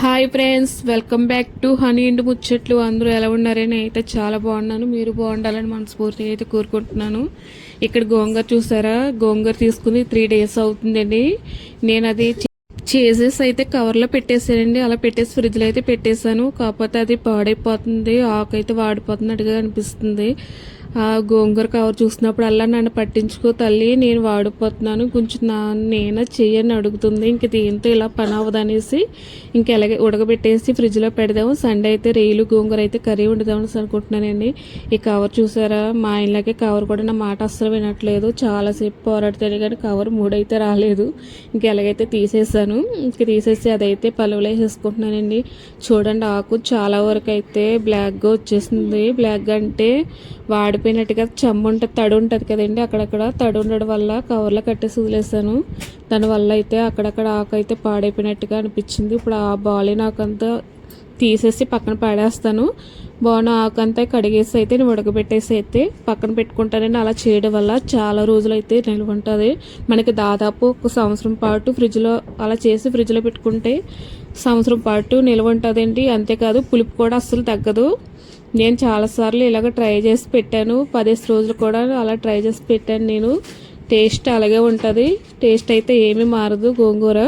Hi friends welcome back to honey ఇంటి ముచ్చట్లు అందరూ ఎలా ఉన్నారని అయితే చాలా బాగున్నాను. మీరు బాగుండాలని మనస్ఫూర్తిగా అయితే కోరుకుంటున్నాను. ఇక్కడ గోంగూర చూసారా? గోంగూర తీసుకుని త్రీ డేస్ అవుతుందండి. నేను అది చేసేసి అయితే కవర్లో పెట్టేసానండి అలా పెట్టేసి ఫ్రిడ్జ్లో అయితే పెట్టేశాను. కాకపోతే అది పాడైపోతుంది. ఆకు అయితే వాడిపోతున్నట్టుగా అనిపిస్తుంది. గోంగూర కవర్ చూసినప్పుడు అలా నన్ను పట్టించుకో తల్లి నేను వాడిపోతున్నాను కొంచెం నా నేను చెయ్యని అడుగుతుంది. ఇంక దీంతో ఇలా పని అవ్వదనేసి ఇంక ఎలాగే ఉడకబెట్టేసి ఫ్రిడ్జ్లో పెడదాము. సండే అయితే రేలు గోంగూర అయితే కర్రీ వండుదామని అనుకుంటున్నానండి. ఈ కవర్ చూసారా? మా ఇంట్లోకి కవర్ కూడా నా మాట అస్సలు వినట్లేదు. చాలాసేపు పోరాడితేనే కానీ కవర్ మూడైతే రాలేదు. ఇంక ఎలాగైతే తీసేసాను. ఇంక తీసేసి అదైతే పలువులే వేసేసుకుంటున్నానండి. చూడండి ఆకు చాలా వరకు అయితే బ్లాక్గా వచ్చేసింది. బ్లాక్గా అంటే వాడి పడిపోయినట్టుగా ఉంటుంది తడి ఉంటుంది కదండి అక్కడక్కడ తడి ఉండడం వల్ల కవర్లో కట్టేసి వదిలేసాను దానివల్ల అయితే అక్కడక్కడ ఆకు అయితే పాడైపోయినట్టుగా అనిపించింది. ఇప్పుడు ఆ బాల్ నాకంతా తీసేసి పక్కన పాడేస్తాను. బాగున్న ఆకంతా కడిగేసి అయితే నేను ఉడకబెట్టేసి అయితే పక్కన పెట్టుకుంటానండి. అలా చేయడం వల్ల చాలా రోజులు అయితే నిల్వ ఉంటుంది మనకి దాదాపు ఒక సంవత్సరం పాటు ఫ్రిడ్జ్లో అలా చేసి ఫ్రిడ్జ్లో పెట్టుకుంటే సంవత్సరం పాటు నిల్వ ఉంటుందండి అంతేకాదు పులుపు కూడా అస్సలు తగ్గదు. నేను చాలాసార్లు ఇలాగ ట్రై చేసి పెట్టాను. పదేసి రోజులు కూడా అలా ట్రై చేసి పెట్టాను నేను. టేస్ట్ అలాగే ఉంటుంది. టేస్ట్ అయితే ఏమీ మారదు గోంగూర.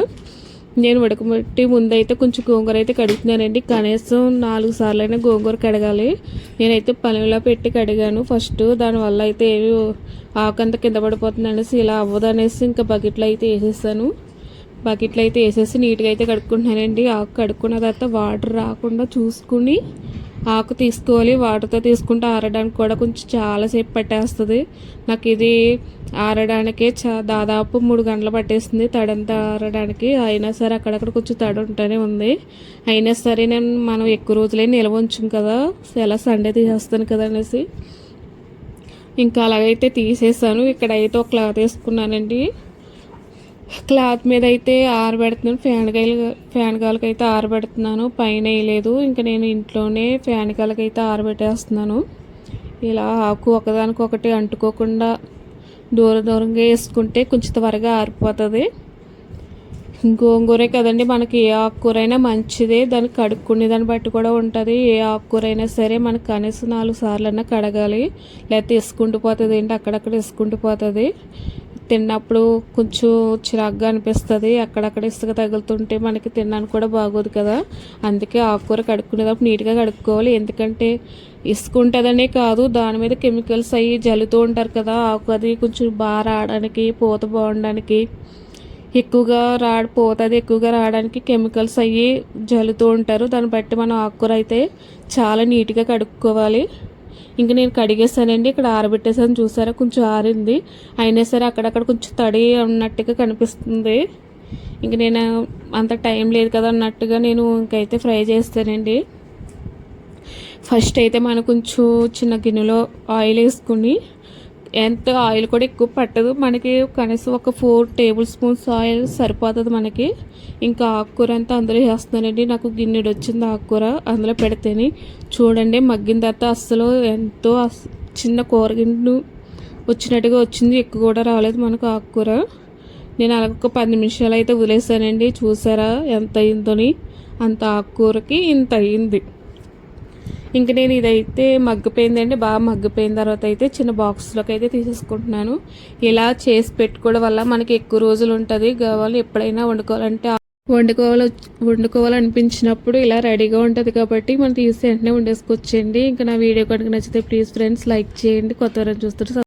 నేను ఉడకబెట్టి ముందైతే కొంచెం గోంగూర అయితే కడుగుతున్నానండి. కనీసం నాలుగు సార్లు అయినా గోంగూర కడగాలి. నేనైతే పనిలో పెట్టి కడిగాను ఫస్ట్. దానివల్ల అయితే ఏమి ఆకంత కింద పడిపోతుంది అనేసి ఇలా అవ్వదు అనేసి ఇంకా బకెట్లో అయితే వేసేసాను. బకెట్లో అయితే వేసేసి నీట్గా అయితే కడుక్కుంటున్నానండి. ఆకు కడుక్కున్న తర్వాత వాటర్ రాకుండా చూసుకుని ఆకు తీసుకోవాలి. వాటర్తో తీసుకుంటే ఆరడానికి కూడా కొంచెం చాలాసేపు పట్టేస్తుంది. నాకు ఇది ఆరడానికే చా దాదాపు మూడు గంటలు పట్టేస్తుంది. తడంతా ఆరడానికి అయినా సరే అక్కడక్కడ కొంచెం తడి ఉంటూనే ఉంది. అయినా సరే నేను మనం ఎక్కువ రోజులే నిల్వ ఉంచాం కదా. ఎలా సండే తీసేస్తాను కదా అనేసి. ఇంకా అలాగైతే తీసేసాను. ఇక్కడైతే ఒక క్లాత్ వేసుకున్నానండి. క్లాత్ మీద అయితే ఆరబెడుతున్నాను ఫ్యాన్ గాయలు ఫ్యాన్ అయితే ఆరబెడుతున్నాను పైన వేయలేదు. ఇంకా నేను ఇంట్లోనే ఫ్యాన్ గాలకి అయితే ఆరబెట్టేస్తున్నాను ఇలా ఆకు ఒకదానికొకటి అంటుకోకుండా దూర దూరంగా వేసుకుంటే కొంచెం త్వరగా ఆరిపోతుంది. గోంగూరే కదండి మనకి ఏ ఆకుకూర అయినా మంచిదే. దాన్ని కడుక్కునే దాన్ని బట్టి కూడా ఉంటుంది. ఏ ఆకుకూర అయినా సరే మనకు కనీసం నాలుగు సార్లు అయినా కడగాలి. లేకపోతే ఇసుకుంటూ పోతుంది ఏంటి? అక్కడక్కడ ఇసుకుంటూ పోతుంది. తిన్నప్పుడు కొంచెం చిరాగ్గా అనిపిస్తుంది. అక్కడక్కడ ఇసుక తగులుతుంటే మనకి తినడానికి కూడా బాగోదు కదా. అందుకే ఆకుకూర కడుక్కునేటప్పుడు నీట్గా కడుక్కోవాలి. ఎందుకంటే ఇసుక ఉంటుందనే కాదు దాని మీద కెమికల్స్ అవి జల్లుతూ ఉంటారు కదా. ఆకు అది కొంచెం బాగా రావడానికి పూత బాగుండడానికి ఎక్కువగా రా పోతుంది ఎక్కువగా రావడానికి కెమికల్స్ అవి జల్లుతూ ఉంటారు. దాన్ని బట్టి మనం ఆకుకూర అయితే చాలా నీట్గా కడుక్కోవాలి. ఇంక నేను కడిగేసానండి. ఇక్కడ ఆరబెట్టేసాను. చూసారా? కొంచెం ఆరింది. అయినా సరే అక్కడక్కడ కొంచెం తడి ఉన్నట్టుగా కనిపిస్తుంది. ఇంక నేను అంత టైం లేదు కదా అన్నట్టుగా నేను ఇంకైతే ఫ్రై చేస్తానండి. ఫస్ట్ అయితే మనం కొంచెం చిన్న గిన్నెలో ఆయిల్ వేసుకుని ఎంత ఆయిల్ కూడా ఎక్కువ పట్టదు. మనకి కనీసం ఒక ఫోర్ టేబుల్ స్పూన్స్ ఆయిల్ సరిపోతుంది మనకి. ఇంకా ఆకుకూర అంతా అందులో వేస్తున్నానండి. నాకు గిన్నెడు వచ్చింది ఆకుకూర అందులో పెడితేనే. చూడండి మగ్గిన తర్వాత అస్సలు ఎంతో చిన్న కూరగిన్ను వచ్చినట్టుగా వచ్చింది. ఎక్కువ కూడా రాలేదు మనకు ఆకుకూర. నేను అలాగ ఒక పది నిమిషాలు అయితే వదిలేసానండి. చూసారా ఎంత అయిందని? అంత ఆకుకూరకి ఇంత అయింది. ఇంక నేను ఇదైతే మగ్గిపోయిందండి. బాగా మగ్గిపోయిన తర్వాత అయితే చిన్న బాక్స్లోకి అయితే తీసేసుకుంటున్నాను. ఇలా చేసి పెట్టుకోవడం వల్ల మనకి ఎక్కువ రోజులు ఉంటుంది. కావాలి ఎప్పుడైనా వండుకోవాలంటే వండుకోవాలి వండుకోవాలనిపించినప్పుడు ఇలా రెడీగా ఉంటుంది కాబట్టి మనం తీసి వెంటనే వండేసుకొచ్చేయండి ఇంకా నా వీడియో కనుక నచ్చితే ప్లీజ్ ఫ్రెండ్స్ లైక్ చేయండి. కొత్త చూస్తుంటే